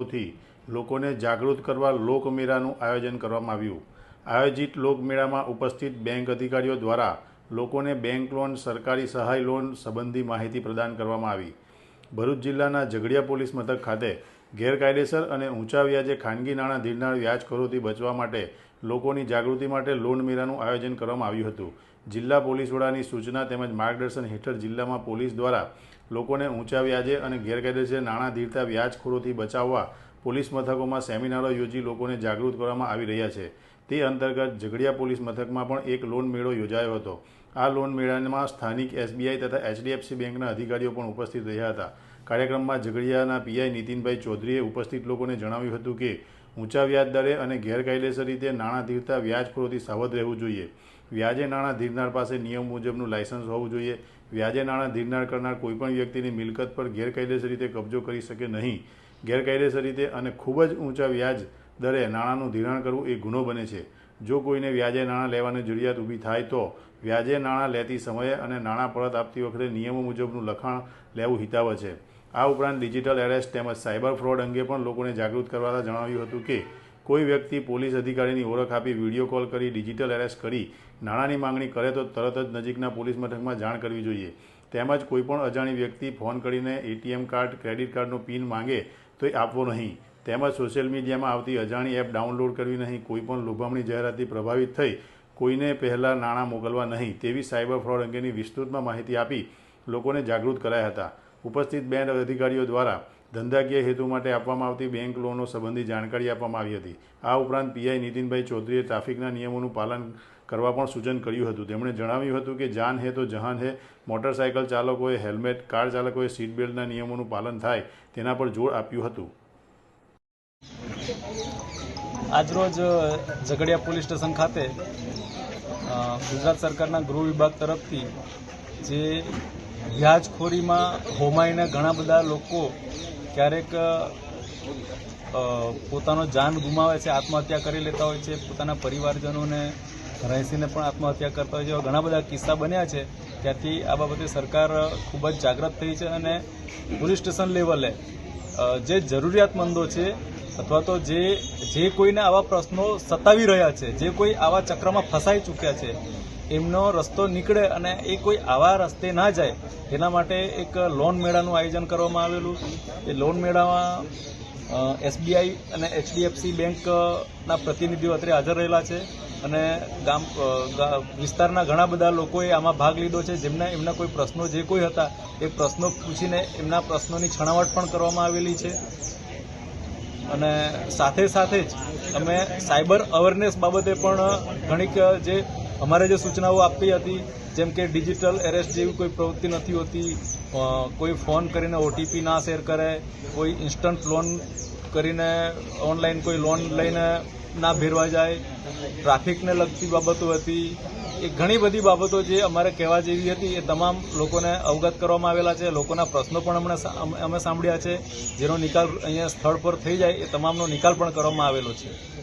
થી લોકોને જાગૃત કરવા લોકમેળાનું આયોજન કરવામાં આવ્યું. આયોજિત લોકમેળામાં ઉપસ્થિત બેંક અધિકારીઓ દ્વારા લોકોને બેંક લોન, સરકારી સહાય લોન સંબંધી માહિતી પ્રદાન કરવામાં આવી. ભરૂચ જિલ્લાના ઝઘડિયા પોલીસ મથક ખાતે ગેરકાયદેસર અને ઊંચા વ્યાજે ખાનગી નાણાં ધીરનાર વ્યાજખોરોથી બચવા માટે લોકોની જાગૃતિ માટે લોન મેળાનું આયોજન કરવામાં આવ્યું હતું. જિલ્લા પોલીસ વડાની સૂચના તેમજ માર્ગદર્શન હેઠળ જિલ્લામાં પોલીસ દ્વારા લોકોને ઊંચા વ્યાજે અને ગેરકાયદેસર નાણાં ધીરતા વ્યાજખોરોથી બચાવવા પોલીસ મથકોમાં સેમિનારો યોજી લોકોને જાગૃત કરવામાં આવી રહ્યા છે. તે અંતર્ગત ઝઘડિયા પોલીસ મથકમાં પણ એક લોન મેળો યોજાયો હતો. આ લોન મેળામાં સ્થાનિક એસબીઆઈ તથા એચડીએફસી બેંકના અધિકારીઓ પણ ઉપસ્થિત રહ્યા હતા. કાર્યક્રમમાં ઝઘડિયાના પીઆઈ નીતિનભાઈ ચૌધરીએ ઉપસ્થિત લોકોને જણાવ્યું હતું કે, ઊંચા વ્યાજ દરે અને ગેરકાયદેસર રીતે નાણાં ધીરતા વ્યાજખોરોથી સાવધ રહેવું જોઈએ. વ્યાજે નાણાં ધીરનાર પાસે નિયમ મુજબનું લાયસન્સ હોવું જોઈએ. વ્યાજે નાણાં ધીરનાર કરનાર કોઈપણ વ્યક્તિની મિલકત પર ગેરકાયદેસર રીતે કબજો કરી શકે નહીં. ગેરકાયદેસર રીતે અને ખૂબ જ ઊંચા વ્યાજ દરે નાણાંનું ધિરાણ કરવું એ ગુનો બને છે. જો કોઈને વ્યાજે નાણાં લેવાની જરૂરિયાત ઊભી થાય તો વ્યાજે નાણાં લેતી સમયે અને નાણાં પરત આપતી વખતે નિયમો મુજબનું લખાણ લેવું હિતાવ છે. આ ઉપરાંત ડિજિટલ એરેસ્ટ તેમજ સાયબર ફ્રોડ અંગે પણ લોકોને જાગૃત કરવા જણાવ્યું હતું કે, કોઈ વ્યક્તિ પોલીસ અધિકારીની ઓળખ આપી વીડિયો કોલ કરી ડિજિટલ એરેસ્ટ કરી નાણાંની માંગણી કરે તો તરત જ નજીકના પોલીસ મથકમાં જાણ કરવી જોઈએ. તેમજ કોઈપણ અજાણી વ્યક્તિ ફોન કરીને એટીએમ કાર્ડ, ક્રેડિટ કાર્ડનો પિન માંગે તો એ આપવો નહીં. તેમજ સોશિયલ મીડિયામાં આવતી અજાણી એપ ડાઉનલોડ કરવી નહીં કોઈપણ લોભામણી જાહેરાતથી પ્રભાવિત થઈ, કોઈને પહેલાં નાણાં મોકલવા નહીં તેવી સાયબર ફ્રોડ અંગેની વિસ્તૃતમાં માહિતી આપી લોકોને જાગૃત કરાયા હતા. ઉપસ્થિત બેંક અધિકારીઓ દ્વારા ધંધાકીય હેતુ માટે આપવામાં આવતી બેંક લોનો સંબંધી જાણકારી આપવામાં આવી હતી. આ ઉપરાંત પીઆઈ નીતિનભાઈ ચૌધરીએ ટ્રાફિકના નિયમોનું પાલન કરવા પણ સૂચન કર્યું હતું. તેમણે જણાવ્યું હતું કે જાન હે તો જહાન હે, મોટરસાયકલ ચાલકોએ હેલ્મેટ, કાર ચાલકોએ સીટ બેલ્ટના નિયમોનું પાલન થાય તેના પર જોર આપ્યું હતું. આજરોજ ઝઘડિયા પોલીસ સ્ટેશન ખાતે ગુજરાત સરકારના ગૃહ વિભાગ તરફથી જે વ્યાજખોરીમાં હોમાઈને ઘણા બધા લોકો ક્યારેક પોતાનો જાન ગુમાવે છે, આત્મહત્યા કરી લેતા હોય છે, પોતાના પરિવારજનોને રહેસીને પણ આત્મહત્યા કરતા હોય છે, એવા ઘણા બધા કિસ્સા બન્યા છે. ત્યાંથી આ બાબતે સરકાર ખૂબ જ જાગૃત થઈ છે અને પોલીસ સ્ટેશન લેવલે જે જરૂરિયાતમંદો છે અથવા તો જે જે કોઈને આવા પ્રશ્નો સતાવી રહ્યા છે, જે કોઈ આવા ચક્રમાં ફસાઈ ચૂક્યા છે, એમનો રસ્તો નીકળે અને એ કોઈ આવા રસ્તે ના જાય એના માટે એક લોન મેળાનું આયોજન કરવામાં આવેલું. એ લોન મેળામાં એસબીઆઈ અને એચડીએફસી બેંકના પ્રતિનિધિઓ અત્રે હાજર રહેલા છે અને ગામ વિસ્તારના ઘણા બધા લોકોએ આમાં ભાગ લીધો છે. જેમના, એમના કોઈ પ્રશ્નો જે કોઈ હતા, એ પ્રશ્નો પૂછીને એમના પ્રશ્નોની છણાવટ પણ કરવામાં આવેલી છે. અને સાથે સાથે જ અમે સાયબર અવેરનેસ બાબતે પણ ઘણીક જે અમારે જે સૂચનાઓ આપી હતી, જેમ કે ડિજિટલ એરેસ્ટ જેવી કોઈ પ્રવૃત્તિ નથી હોતી કોઈ ફોન કરીને ઓટીપી ના શેર કરે, કોઈ ઇન્સ્ટન્ટ લોન કરીને ઓનલાઈન કોઈ લોન લઈને ના ભેરવા જાય. ટ્રાફિકને લગતી બાબતો હતી. એ ઘણી બધી બાબતો જે અમારે કહેવા જેવી હતી, એ તમામ લોકોને અવગત કરવામાં આવેલા છે. લોકોના પ્રશ્નો પણ અમને અમે- સાંભળ્યા છે. જેનો નિકાલ અહીંયા સ્થળ પર થઈ જાય, એ તમામનો નિકાલ પણ કરવામાં આવેલો છે.